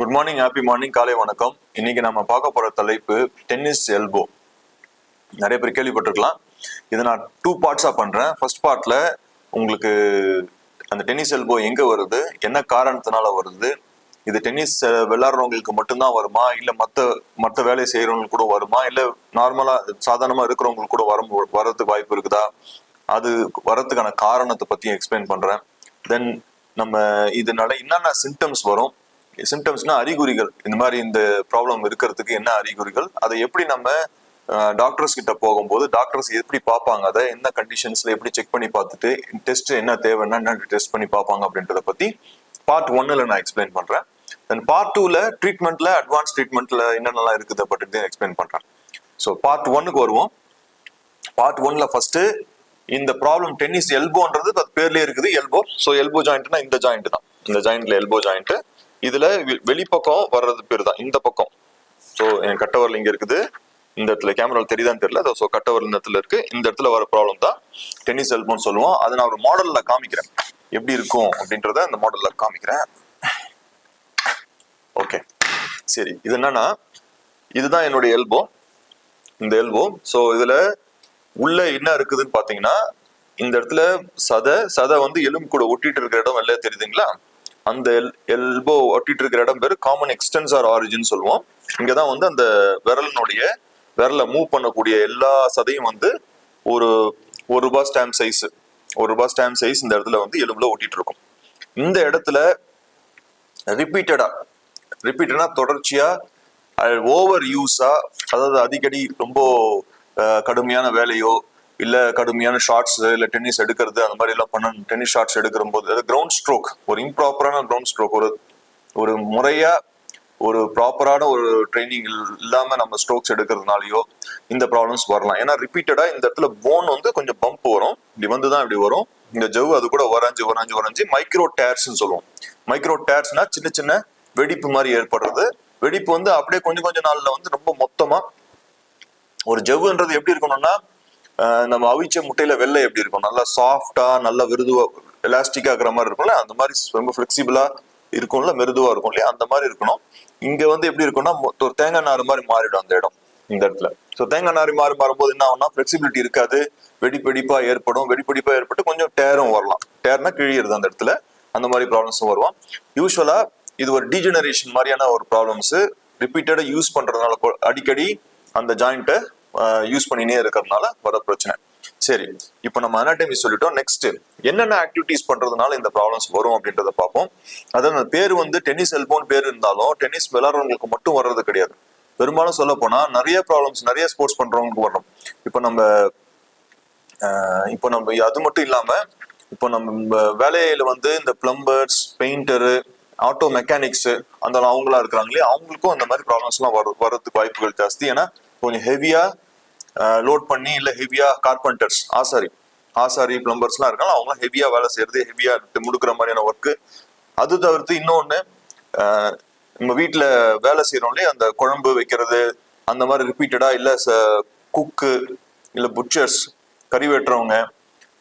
Good morning happy morning காலை வணக்கம். இன்னைக்கு நம்ம பார்க்க போற தலைப்பு டென்னிஸ் எல்போ நிறைய பேர் கேள்விப்பட்டிருக்கலாம். இதை நான் டூ பார்ட்ஸா பண்றேன். ஃபர்ஸ்ட் பார்ட்ல உங்களுக்கு அந்த டென்னிஸ் எல்போ எங்க வருது? என்ன காரணத்தினால வருது? இது டென்னிஸ் விளாட்றவங்களுக்கு விளையாடுறவங்களுக்கு மட்டும்தான் வருமா? இல்லை மற்ற மற்ற வேலையை செய்யறவங்களுக்கு கூட வருமா? இல்லை நார்மலா சாதாரணமா இருக்கிறவங்களுக்கு கூட வர வரதுக்கு வாய்ப்பு இருக்குதா? அது வரதுக்கான காரணத்தை பத்தி எக்ஸ்பிளைன் பண்றேன். தென் நம்ம இதனால என்னென்ன சிம்டம்ஸ் வரும்? சிம்டம்ஸ்னா அறிகுறிகள். இந்த மாதிரி இந்த ப்ராப்ளம் இருக்கிறதுக்கு என்ன அறிகுறிகள்? அதை எப்படி நம்ம டாக்டர்ஸ் கிட்ட போகும்போது டாக்டர்ஸ் எப்படி பார்ப்பாங்க? அதை என்ன கண்டிஷன்ஸ்ல எப்படி செக் பண்ணி பார்த்துட்டு டெஸ்ட் என்ன தேவைன்னா என்ன டெஸ்ட் பண்ணி பார்ப்பாங்க அப்படின்றத பத்தி பார்ட் ஒன்னுல நான் எக்ஸ்பிளைன் பண்றேன். தென் பார்ட் டூல ட்ரீட்மெண்ட்ல அட்வான்ஸ் ட்ரீட்மெண்ட்ல என்னென்னலாம் இருக்குது பற்றி எக்ஸ்பிளைன் பண்றேன். ஸோ பார்ட் ஒன்னுக்கு வருவோம். பார்ட் ஒன்ல ஃபர்ஸ்ட் இந்த ப்ராப்ளம் டென்னிஸ் எல்போன்றது அது பேர்லயே இருக்குது எல்போ ஸோ எல்போ ஜாயிண்ட்னா இந்த ஜாயிண்ட் தான். இந்த ஜாயிண்ட்ல எல்போ ஜாயிண்ட் இதுல வெ- வெளிப்பக்கம் வர்றது பேர் தான் இந்த பக்கம். ஸோ என் கட்டவரல் இங்க இருக்குது. இந்த இடத்துல கேமரா தெரியுதான்னு தெரியல. ஸோ கட்டவரல் இந்த இடத்துல இருக்கு. இந்த இடத்துல வர ப்ராப்ளம் தான் டென்னிஸ் எல்போன்னு சொல்லுவோம் அதை நான் ஒரு மாடல்ல காமிக்கிறேன். எப்படி இருக்கும் அப்படின்றத அந்த மாடல்ல காமிக்கிறேன். ஓகே சரி இது என்னன்னா இதுதான் என்னுடைய எல்போ இந்த எல்போ ஸோ இதுல உள்ள என்ன இருக்குதுன்னு பாத்தீங்கன்னா இந்த இடத்துல சதை சதை வந்து எலும்பு கூட ஒட்டிட்டு இருக்கிற இடம் எல்லாம் தெரியுதுங்களா? அந்த எல் எல்போ ஒட்டிட்டு இருக்கிற இடம் பேர் காமன் எக்ஸ்டென்சார் ஆரிஜின் சொல்லுவோம். இங்கதான் வந்து அந்த விரலினுடைய விரலை மூவ் பண்ணக்கூடிய எல்லா சதையும் வந்து ஒரு ஒரு ரூபாய் ஸ்டாம்ப் சைஸ் ஒரு ரூபாய் ஸ்டாம்ப் சைஸ் இந்த இடத்துல வந்து எலும்புல ஒட்டிட்டு இருக்கும். இந்த இடத்துல ரிப்பீட்டடா ரிப்பீட்டடா தொடர்ச்சியா ஓவர் யூஸா அதாவது அடிக்கடி ரொம்ப கடுமையான வேலையோ இல்ல கடுமையான ஷார்ட்ஸ் இல்ல டென்னிஸ் எடுக்கிறது அந்த மாதிரி எல்லாம் பண்ண டென்னிஸ் ஷார்ட்ஸ் எடுக்கிற போது அது கிரவுண்ட் ஸ்ட்ரோக் ஒரு இம்ப்ராப்பரான கிரவுண்ட் ஸ்ட்ரோக் ஒரு ஒரு முறையா ஒரு ப்ராப்பரான ஒரு ட்ரைனிங் இல்லாம நம்ம ஸ்ட்ரோக்ஸ் எடுக்கிறதுனாலயோ இந்த ப்ராப்ளம்ஸ் வரலாம். ஏன்னா ரிப்பீட்டடா இந்த இடத்துல போன் வந்து கொஞ்சம் பம்ப் வரும். இப்படி வந்து தான் இப்படி வரும். இந்த ஜவ் அது கூட வரைஞ்சு வரைஞ்சு வரைஞ்சு மைக்ரோ டேர்ஸ்னு சொல்லுவோம். மைக்ரோ டேர்ஸ்னா சின்ன சின்ன வெடிப்பு மாதிரி ஏற்படுறது. வெடிப்பு வந்து அப்படியே கொஞ்சம் கொஞ்ச நாள்ல வந்து ரொம்ப மொத்தமா ஒரு ஜவ்வுன்றது எப்படி இருக்கணும்னா நம்ம அவிச்ச முட்டையில வெள்ளை எப்படி இருக்கும்? நல்லா சாஃப்டா நல்லா விருதுவா எலாஸ்டிக்கா இருக்கிற மாதிரி இருக்கும்ல? அந்த மாதிரி ரொம்ப ஃபிளெக்சிபிளா இருக்கும்ல? மிருதுவா இருக்கும் இல்லையா? அந்த மாதிரி இருக்கணும். இங்க வந்து எப்படி இருக்கும்னா ஒரு தேங்காய் நார் மாதிரி மாறிடும் அந்த இடம் இந்த இடத்துல. ஸோ தேங்காய் நார் மாறி மாறும்போது என்ன ஆகும்னா ஃபிளெக்சிபிலிட்டி இருக்காது. வெடிப்பெடிப்பா ஏற்படும். வெடிப்பெடிப்பா ஏற்பட்டு கொஞ்சம் டேரும் வரலாம். டேர்னா கிழியிறது அந்த இடத்துல. அந்த மாதிரி ப்ராப்ளம்ஸும் வருவோம் யூஸ்வலா இது ஒரு டீஜெனரேஷன் மாதிரியான ஒரு ப்ராப்ளம்ஸ் ரிப்பீட்டடா யூஸ் பண்றதுனால அடிக்கடி அந்த ஜாயிண்ட்டை யூஸ் பண்ணினே இருக்கிறதுனால வர பிரச்சனை. சரி இப்போ நம்ம அனாட்டமி சொல்லிட்டோம். நெக்ஸ்ட் என்னென்ன ஆக்டிவிட்டிஸ் பண்றதுனால இந்த ப்ராப்ளம்ஸ் வரும் அப்படின்றத பார்ப்போம். அதாவது பேர் வந்து டென்னிஸ் எல்போன் பேர் இருந்தாலும் டென்னிஸ் விளையாடுறவங்களுக்கு மட்டும் வர்றது கிடையாது. பெரும்பாலும் சொல்ல போனா நிறைய ப்ராப்ளம்ஸ் நிறைய ஸ்போர்ட்ஸ் பண்றவங்களுக்கு வரும். இப்போ நம்ம ஆஹ் இப்போ நம்ம அது மட்டும் இல்லாம இப்போ நம்ம வேலையில வந்து இந்த பிளம்பர்ஸ் பெயிண்டரு ஆட்டோ மெக்கானிக்ஸ் அந்த அவங்களா இருக்கிறாங்களே அவங்களுக்கும் அந்த மாதிரி ப்ராப்ளம்ஸ் எல்லாம் வர வரதுக்கு வாய்ப்புகள் ஜாஸ்தி. ஏன்னா கொஞ்சம் ஹெவியாக லோட் பண்ணி இல்லை ஹெவியாக கார்பெண்டர்ஸ் ஆசாரி ஆசாரி பிளம்பர்ஸ்லாம் இருக்காங்க அவங்க ஹெவியாக வேலை செய்கிறது ஹெவியாக முடுக்கிற மாதிரியான ஒர்க்கு அது தவிர்த்து இன்னொன்று நம்ம வீட்டில் வேலை செய்கிறோம்லே அந்த குழம்பு வைக்கிறது அந்த மாதிரி ரிப்பீட்டடாக இல்லை ச குக்கு இல்லை புட்சர்ஸ் கறி வெட்டுறவங்க.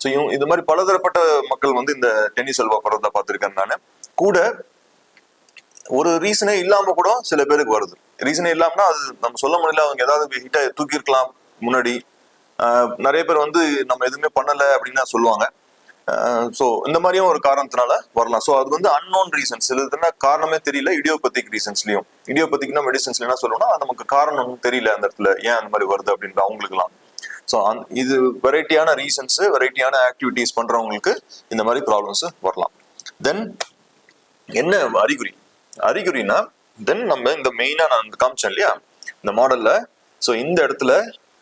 ஸோ இவங்க இது மாதிரி பலதரப்பட்ட மக்கள் வந்து இந்த டென்னிஸ் அல்வா படுறத பார்த்துருக்கேன் நான். கூட ஒரு ரீசனே இல்லாமல் கூட சில பேருக்கு வருது. ரீசன் இல்லாமனா அது நம்ம சொல்ல முடியல. அவங்க ஏதாவது ஹிட்டா தூக்கியிருக்கலாம் முன்னாடி. நிறைய பேர் வந்து நம்ம எதுவுமே பண்ணல அப்படின்னு சொல்லுவாங்க. ஸோ இந்த மாதிரியும் ஒரு காரணத்தினால வரலாம். ஸோ அது வந்து அன்னோன் ரீசன்ஸ் இது என்ன காரணமே தெரியல இடியோபத்திக் ரீசன்ஸ்லையும் இடியோபத்திக்னா மெடிசன்ஸ்ல என்ன சொல்லணும்னா நமக்கு காரணம் தெரியல அந்த இடத்துல. ஏன் அந்த மாதிரி வருது அப்படின்ற அவங்களுக்குலாம் ஸோ அந் இது வெரைட்டியான ரீசன்ஸ் வெரைட்டியான ஆக்டிவிட்டிஸ் பண்றவங்களுக்கு இந்த மாதிரி ப்ராப்ளம்ஸ் வரலாம். தென் என்ன அறிகுறி? அறிகுறினா தென் நம்ம இந்த மெயினாக நான் காமிச்சேன் இல்லையா? இந்த மாடலில் ஸோ இந்த இடத்துல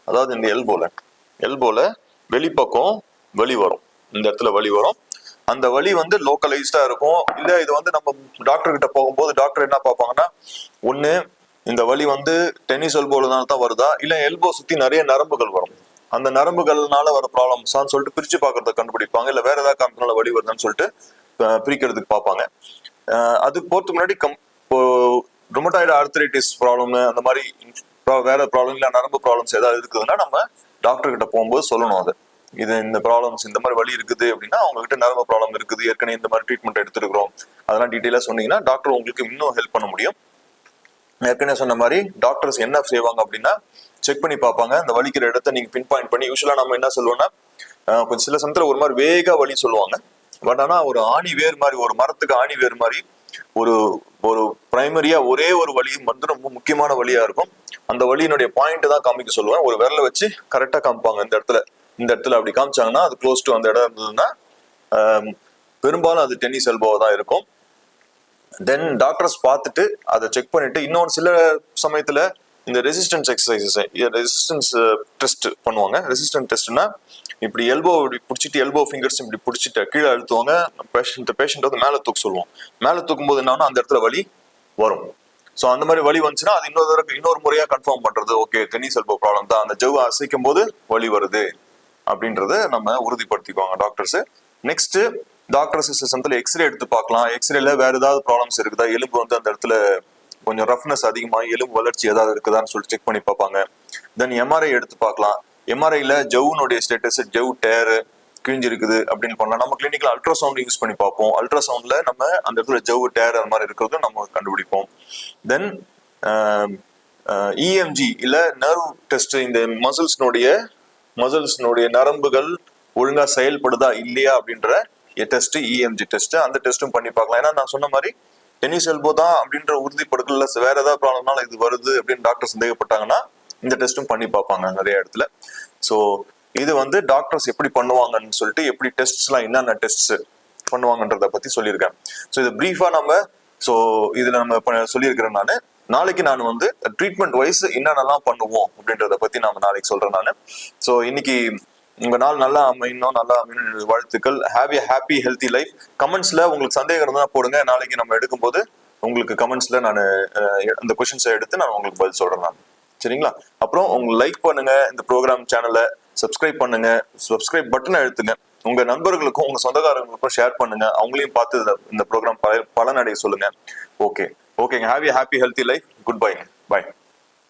அதாவது இந்த எல்போல எல்போல வெளிப்பக்கம் வலி வரும். இந்த இடத்துல வலி வரும். அந்த வலி வந்து லோக்கலைஸ்டா இருக்கும். இல்ல இது வந்து நம்ம டாக்டர் கிட்ட போகும்போது டாக்டர் என்ன பார்ப்பாங்கன்னா ஒண்ணு இந்த வலி வந்து டென்னிஸ் எல்போலனால தான் வருதா? இல்ல எல்போ சுத்தி நிறைய நரம்புகள் வரும். அந்த நரம்புகள்னால வர ப்ராப்ளம்ஸான்னு சொல்லிட்டு பிரிச்சு பார்க்கறத கண்டுபிடிப்பாங்க. இல்ல வேற ஏதாவது காரணத்தினால வலி வருதுன்னு சொல்லிட்டு பிரிக்கிறதுக்கு பார்ப்பாங்க. அது அதுக்கு போறதுக்கு முன்னாடி கம் இப்போ ரொமட்டாய்டு ஆர்த்தரைட்டிஸ் ப்ராப்ளம் அந்த மாதிரி வேற ப்ராப்ளம் இல்லை நரம்பு ப்ராப்ளம்ஸ் ஏதாவது இருக்குதுன்னா நம்ம டாக்டர் கிட்ட போகும்போது சொல்லணும் அது. இது இந்த ப்ராப்ளம்ஸ் இந்த மாதிரி வழி இருக்குது அப்படின்னா அவங்க கிட்ட நரம்பு ப்ராப்ளம் இருக்குது. ஏற்கனவே இந்த மாதிரி ட்ரீட்மெண்ட் எடுத்துருக்கிறோம். அதெல்லாம் டீட்டெயிலாக சொன்னீங்கன்னா டாக்டர் உங்களுக்கு இன்னும் ஹெல்ப் பண்ண முடியும். ஏற்கனவே சொன்ன மாதிரி டாக்டர்ஸ் என்ன செய்வாங்க அப்படின்னா செக் பண்ணி பார்ப்பாங்க. அந்த வலிக்கிற இடத்த நீங்க பின் பாயிண்ட் பண்ணி யூஸ்வலாக நம்ம என்ன சொல்லுவோம்னா கொஞ்சம் சில சமயத்தில் ஒரு மாதிரி வேகா வலி சொல்லுவாங்க. பட் ஆனால் ஒரு ஆணி வேர் மாதிரி ஒரு மரத்துக்கு ஆணி வேர் மாதிரி ஒரு ஒரு பிரைமரியா ஒரே ஒரு வழி வந்து ரொம்ப முக்கியமான வழியா இருக்கும். அந்த வழியினுடைய பாயிண்ட் தான் காமிக்க சொல்லுவேன். ஒரு விரல வச்சு கரெக்டா காமிப்பாங்க. இந்த இடத்துல இந்த இடத்துல அப்படி காமிச்சாங்கன்னா அது க்ளோஸ் டு அந்த இடம் இருந்ததுன்னா பெரும்பாலும் அது டென்னிஸ் எல்போவா தான் இருக்கும். தென் டாக்டர்ஸ் பார்த்துட்டு அதை செக் பண்ணிட்டு இன்னொரு சில சமயத்துல இந்த ரெசிஸ்டன்ஸ் எக்ஸசைசஸ் ரெசிஸ்டன்ஸ் டெஸ்ட் பண்ணுவாங்க. ரெசிஸ்டன்ஸ் டெஸ்ட்னா இப்படி எல்போ இப்படி பிடிச்சிட்டு எல்போ ஃபிங்கர்ஸ் இப்படி பிடிச்சிட்டு கீழே அழுத்துவாங்க. பேஷண்ட் பேஷண்ட் வந்து மேலே தூக்க சொல்லுவோம் மேலே தூக்கும்போது என்னன்னா அந்த இடத்துல வலி வரும். ஸோ அந்த மாதிரி வலி வந்துச்சுன்னா அது இன்னொரு தடவை இன்னொரு முறையாக கன்ஃபார்ம் பண்ணுறது ஓகே டென்னிஸ் எல்போ ப்ராப்ளம் தான். அந்த ஜவ் அசைக்கும் போது வலி வருது அப்படின்றத நம்ம உறுதிப்படுத்திக்குவாங்க டாக்டர்ஸ் நெக்ஸ்ட் டாக்டர்ஸ் சிஸ்டத்துல எக்ஸ்ரே எடுத்து பார்க்கலாம். எக்ஸ்ரேல வேற ஏதாவது ப்ராப்ளம்ஸ் இருக்குதா? எலும்பு வந்து அந்த இடத்துல கொஞ்சம் ரஃப்னஸ் அதிகமாக எலும்பு வளர்ச்சி ஏதாவது இருக்குதான்னு சொல்லி செக் பண்ணி பார்ப்பாங்க. தென் எம்ஆர்ஐ எடுத்து பார்க்கலாம். எம்ஆர்ஐல ஜவுனுடைய ஸ்டேட்டஸ் ஜவு டேரு கிழிஞ்சு இருக்குது அப்படின்னு பண்ணலாம். நம்ம கிளினிக்ல அல்ட்ராசவுண்ட் யூஸ் பண்ணி பார்ப்போம். அல்ட்ராசவுண்ட்ல நம்ம அந்த இடத்துல ஜவு டேர் அந்த மாதிரி இருக்கிறது நம்ம கண்டுபிடிப்போம். தென் இஎம்ஜி இல்லை நர்வ் டெஸ்ட் இந்த மசில்ஸ்னுடைய மசில்ஸ்னுடைய நரம்புகள் ஒழுங்கா செயல்படுதா இல்லையா அப்படின்ற டெஸ்ட் இஎம்ஜி டெஸ்ட் அந்த டெஸ்ட்டும் பண்ணி பார்க்கலாம். ஏன்னா நான் சொன்ன மாதிரி டென்னிஸ் எல்போ தான் அப்படின்ற உறுதிப்படுத்தல வேற ஏதாவது ப்ராப்ளம்னால இது வருது அப்படின்னு டாக்டர் சந்தேகப்பட்டாங்கன்னா இந்த டெஸ்ட்டும் பண்ணி பார்ப்பாங்க நிறைய இடத்துல. ஸோ இது வந்து டாக்டர்ஸ் எப்படி பண்ணுவாங்கன்னு சொல்லிட்டு எப்படி டெஸ்ட்ஸ்லாம் என்னென்ன டெஸ்ட்ஸ் பண்ணுவாங்கன்றத பத்தி சொல்லியிருக்கேன். ஸோ இது ப்ரீஃபா நம்ம ஸோ இதுல நம்ம சொல்லியிருக்கிறேன் நான். நாளைக்கு நான் வந்து ட்ரீட்மெண்ட் வைஸ் என்னென்னலாம் பண்ணுவோம் அப்படின்றத பத்தி நாம நாளைக்கு சொல்றேன் நான். ஸோ இன்னைக்கு உங்க நாள் நல்லா அமையணும் நல்லா அமையணும் வாழ்த்துக்கள். Have a happy healthy life கமெண்ட்ஸ்ல உங்களுக்கு சந்தேகம் இருந்தா போடுங்க. நாளைக்கு நம்ம எடுக்கும்போது உங்களுக்கு கமெண்ட்ஸ்ல நான் அந்த கொஷின்ஸை எடுத்து நான் உங்களுக்கு பதில் சொல்றேன் நான். சரிங்களா? அப்புறம் உங்க லைக் பண்ணுங்க. இந்த ப்ரோக்ராம் சேனலை சப்ஸ்கிரைப் பண்ணுங்க. சப்ஸ்கிரைப் பட்டனை எழுத்துங்க உங்க நண்பர்களுக்கும் உங்க சொந்தக்காரங்களுக்கும் ஷேர் பண்ணுங்க. அவங்களையும் பார்த்து இந்த- இந்த ப்ரோக்ராம் பலனடைய சொல்லுங்க. ஓகே ஓகேங்க have a happy healthy life good bye bye